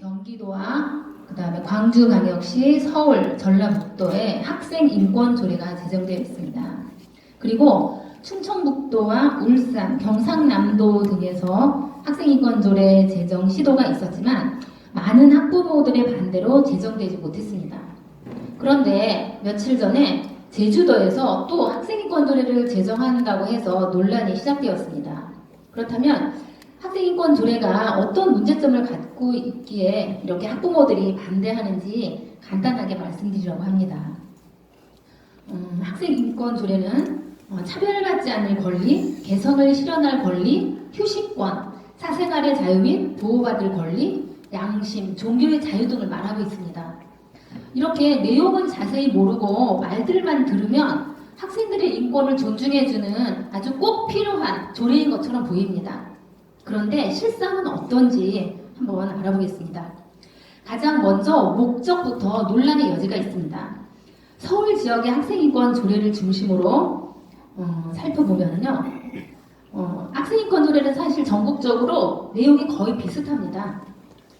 경기도와 그다음에 광주광역시, 서울, 전라북도에 학생 인권 조례가 제정되어 있습니다. 그리고 충청북도와 울산, 경상남도 등에서 학생 인권 조례 제정 시도가 있었지만 많은 학부모들의 반대로 제정되지 못했습니다. 그런데 며칠 전에 제주도에서 또 학생 인권 조례를 제정한다고 해서 논란이 시작되었습니다. 그렇다면 학생인권 조례가 어떤 문제점을 갖고 있기에 이렇게 학부모들이 반대하는지 간단하게 말씀드리려고 합니다. 음, 학생인권 조례는 어, 차별받지 않을 권리, 개성을 실현할 권리, 휴식권, 사생활의 자유 및 보호받을 권리, 양심, 종교의 자유 등을 말하고 있습니다. 이렇게 내용은 자세히 모르고 말들만 들으면 학생들의 인권을 존중해주는 아주 꼭 필요한 조례인 것처럼 보입니다. 그런데 실상은 어떤지 한번 알아보겠습니다. 가장 먼저 목적부터 논란의 여지가 있습니다. 서울 지역의 학생인권 조례를 중심으로 어, 살펴보면요. 어, 학생인권 조례는 사실 전국적으로 내용이 거의 비슷합니다.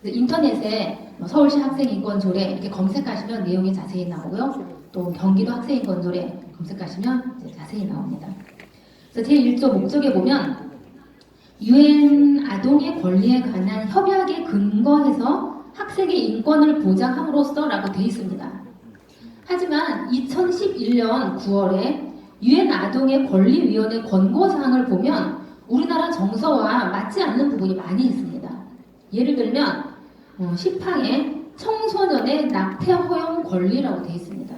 인터넷에 뭐 서울시 학생인권 조례 이렇게 검색하시면 내용이 자세히 나오고요. 또 경기도 학생인권 조례 검색하시면 자세히 나옵니다. 그래서 제1조 목적에 보면 유엔 아동의 권리에 관한 협약에 근거해서 학생의 인권을 보장함으로써라고 되어 있습니다. 하지만 2011년 9월에 유엔 아동의 권리위원회 권고사항을 보면 우리나라 정서와 맞지 않는 부분이 많이 있습니다. 예를 들면 어, 10항에 청소년의 낙태 허용 권리라고 되어 있습니다.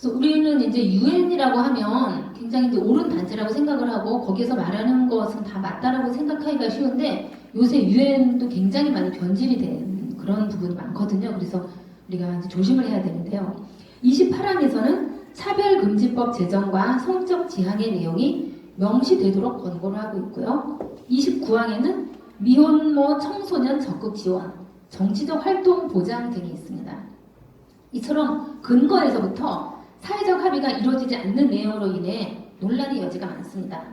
그래서 우리는 이제 유엔이라고 하면 굉장히 이제 옳은 단체라고 생각을 하고 거기에서 말하는 것은 다 맞다라고 생각하기가 쉬운데 요새 유엔도 굉장히 많이 변질이 된 그런 부분이 많거든요. 그래서 우리가 이제 조심을 해야 되는데요. 28항에서는 차별금지법 제정과 성적 지향의 내용이 명시되도록 권고를 하고 있고요. 29항에는 미혼모 청소년 적극 지원, 정치적 활동 보장 등이 있습니다. 이처럼 근거에서부터 사회적 합의가 이루어지지 않는 내용으로 인해 논란의 여지가 많습니다.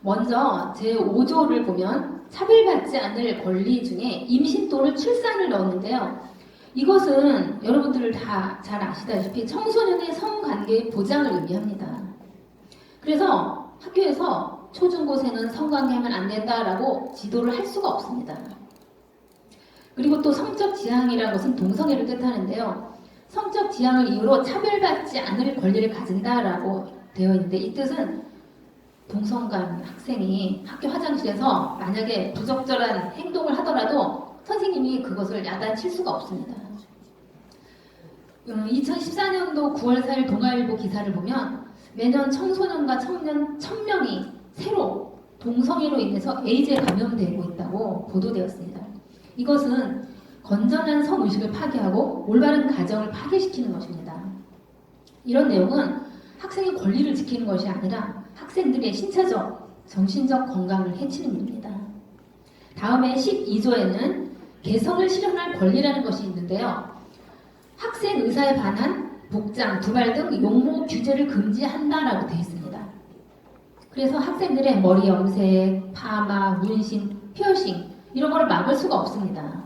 먼저 제5조를 보면 차별받지 않을 권리 중에 임신 또는 출산을 넣었는데요. 이것은 여러분들 다 잘 아시다시피 청소년의 성관계의 보장을 의미합니다. 그래서 학교에서 초중고생은 성관계하면 안 된다라고 지도를 할 수가 없습니다. 그리고 또 성적 지향이라는 것은 동성애를 뜻하는데요. 성적 지향을 이유로 차별받지 않을 권리를 가진다라고 되어 있는데 이 뜻은 동성간 학생이 학교 화장실에서 만약에 부적절한 행동을 하더라도 선생님이 그것을 야단칠 수가 없습니다. 음, 2014년도 9월 4일 동아일보 기사를 보면 매년 청소년과 청년 1000명이 새로 동성애로 인해서 에이즈에 감염되고 있다고 보도되었습니다. 이것은 건전한 성의식을 파괴하고 올바른 가정을 파괴시키는 것입니다. 이런 내용은 학생의 권리를 지키는 것이 아니라 학생들의 신체적, 정신적 건강을 해치는 일입니다. 다음에 12조에는 개성을 실현할 권리라는 것이 있는데요. 학생 의사에 반한 복장, 두발 등 용모 규제를 금지한다라고 되어 있습니다. 그래서 학생들의 머리 염색, 파마, 문신, 피어싱 이런 거를 막을 수가 없습니다.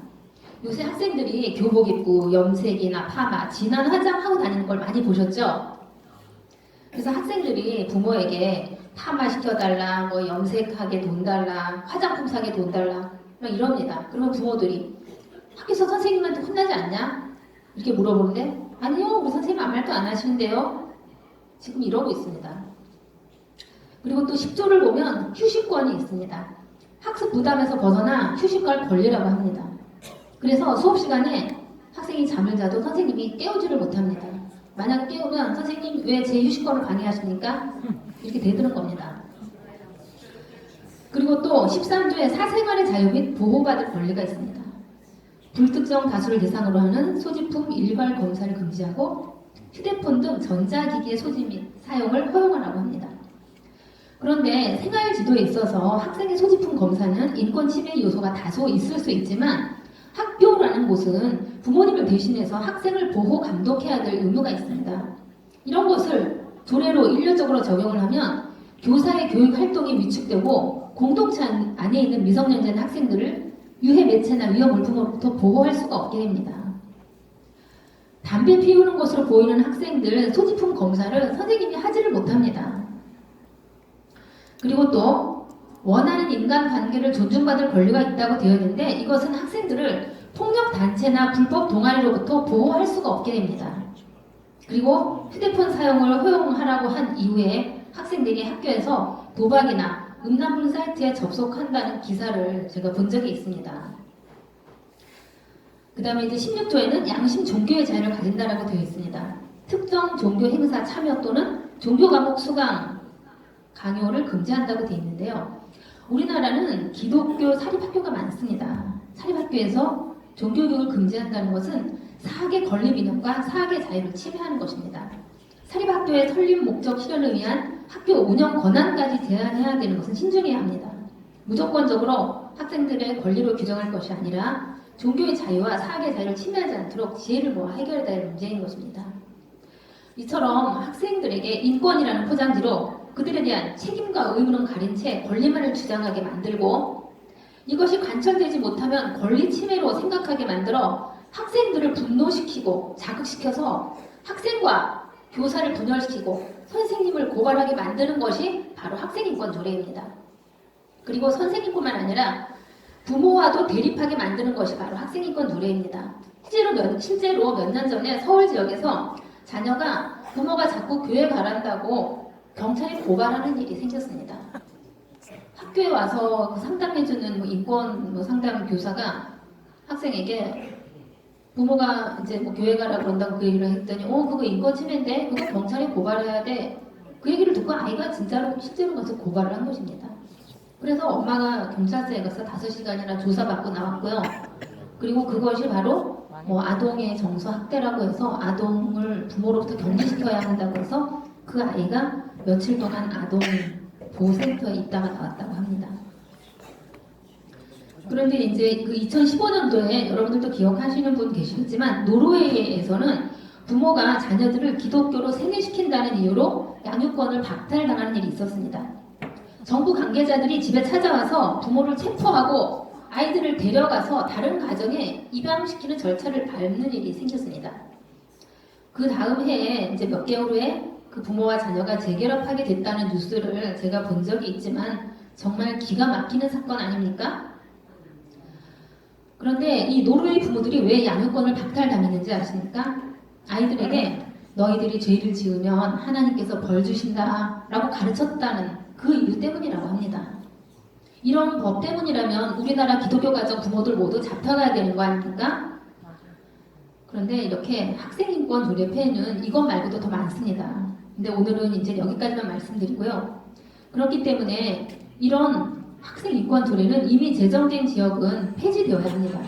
요새 학생들이 교복 입고 염색이나 파마, 진한 화장하고 다니는 걸 많이 보셨죠? 그래서 학생들이 부모에게 파마 시켜달라, 뭐 염색하게 돈 달라, 화장품 사게 돈 달라, 막 이럽니다. 그러면 부모들이 학교에서 선생님한테 혼나지 않냐? 이렇게 물어보는데 아니요, 우리 선생님 아무 말도 안 하시는데요. 지금 이러고 있습니다. 그리고 또 10조를 보면 휴식권이 있습니다. 학습 부담에서 벗어나 휴식할 권리라고 합니다. 그래서 수업 시간에 학생이 잠을 자도 선생님이 깨우지를 못합니다. 만약 깨우면 선생님 왜 제 휴식권을 방해하십니까? 이렇게 대드는 겁니다. 그리고 또 13조에 사생활의 자유 및 보호받을 권리가 있습니다. 불특정 다수를 대상으로 하는 소지품 일괄 검사를 금지하고 휴대폰 등 전자기기의 소지 및 사용을 허용하라고 합니다. 그런데 생활 지도에 있어서 학생의 소지품 검사는 인권 침해 요소가 다소 있을 수 있지만 학교라는 곳은 부모님을 대신해서 학생을 보호 감독해야 될 의무가 있습니다. 이런 것을 조례로 일률적으로 적용을 하면 교사의 교육 활동이 위축되고 공동체 안에 있는 미성년자인 학생들을 유해 매체나 위험 물품으로부터 보호할 수가 없게 됩니다. 담배 피우는 것으로 보이는 학생들 소지품 검사를 선생님이 하지를 못합니다. 그리고 또 원하는 인간 관계를 존중받을 권리가 있다고 되어 있는데 이것은 학생들을 폭력 단체나 불법 동아리로부터 보호할 수가 없게 됩니다. 그리고 휴대폰 사용을 허용하라고 한 이후에 학생들이 학교에서 도박이나 음란물 사이트에 접속한다는 기사를 제가 본 적이 있습니다. 그 다음에 이제 16조에는 양심 종교의 자유를 가진다라고 되어 있습니다. 특정 종교 행사 참여 또는 종교 과목 수강 강요를 금지한다고 되어 있는데요. 우리나라는 기독교 사립학교가 많습니다. 사립학교에서 종교교육을 금지한다는 것은 사학의 건립 이념과 사학의 자유를 침해하는 것입니다. 사립학교의 설립 목적 실현을 위한 학교 운영 권한까지 제한해야 되는 것은 신중해야 합니다. 무조건적으로 학생들의 권리로 규정할 것이 아니라 종교의 자유와 사학의 자유를 침해하지 않도록 지혜를 모아 해결해야 될 문제인 것입니다. 이처럼 학생들에게 인권이라는 포장지로 그들에 대한 책임과 의무는 가린 채 권리만을 주장하게 만들고 이것이 관철되지 못하면 권리 침해로 생각하게 만들어 학생들을 분노시키고 자극시켜서 학생과 교사를 분열시키고 선생님을 고발하게 만드는 것이 바로 학생인권 조례입니다. 그리고 선생님뿐만 아니라 부모와도 대립하게 만드는 것이 바로 학생인권 조례입니다. 실제로 몇, 실제로 몇 년 전에 서울 지역에서 자녀가 부모가 자꾸 교회 가란다고 경찰에 고발하는 일이 생겼습니다. 학교에 와서 그 상담해주는 뭐 인권 뭐 상담 교사가 학생에게 부모가 이제 뭐 교회 가라 그런다고 그 얘기를 했더니 어 그거 인권 침해인데 그거 경찰에 고발해야 돼. 그 얘기를 듣고 아이가 진짜로 실제로 가서 고발을 한 것입니다. 그래서 엄마가 경찰서에 가서 5시간이나 조사받고 나왔고요. 그리고 그것이 바로 뭐 아동의 정서 학대라고 해서 아동을 부모로부터 격리시켜야 한다고 해서 그 아이가 며칠 동안 아동 보호센터에 있다가 나왔다고 합니다. 그런데 이제 그 2015년도에 여러분들도 기억하시는 분 계시겠지만 노르웨이에서는 부모가 자녀들을 기독교로 세뇌시킨다는 이유로 양육권을 박탈당하는 일이 있었습니다. 정부 관계자들이 집에 찾아와서 부모를 체포하고 아이들을 데려가서 다른 가정에 입양시키는 절차를 밟는 일이 생겼습니다. 그 다음 해에 이제 몇 개월 후에 그 부모와 자녀가 재결합하게 됐다는 뉴스를 제가 본 적이 있지만 정말 기가 막히는 사건 아닙니까? 그런데 이 노르웨이 부모들이 왜 양육권을 박탈당했는지 아십니까? 아이들에게 너희들이 죄를 지으면 하나님께서 벌 주신다 라고 가르쳤다는 그 이유 때문이라고 합니다. 이런 법 때문이라면 우리나라 기독교 가정 부모들 모두 잡혀가야 되는 거 아닙니까? 그런데 이렇게 학생인권 조례패는 이것 말고도 더 많습니다. 근데 오늘은 이제 여기까지만 말씀드리고요. 그렇기 때문에 이런 학생 인권 조례는 이미 제정된 지역은 폐지되어야 합니다.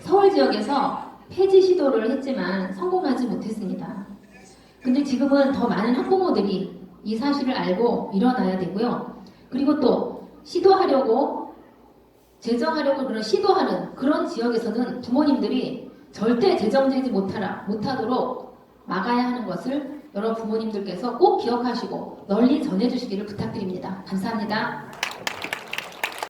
서울 지역에서 폐지 시도를 했지만 성공하지 못했습니다. 근데 지금은 더 많은 학부모들이 이 사실을 알고 일어나야 되고요. 그리고 또 시도하려고 제정하려고 그런 시도하는 그런 지역에서는 부모님들이 절대 제정되지 못하라 못하도록 막아야 하는 것을 여러 부모님들께서 꼭 기억하시고 널리 전해주시기를 부탁드립니다. 감사합니다.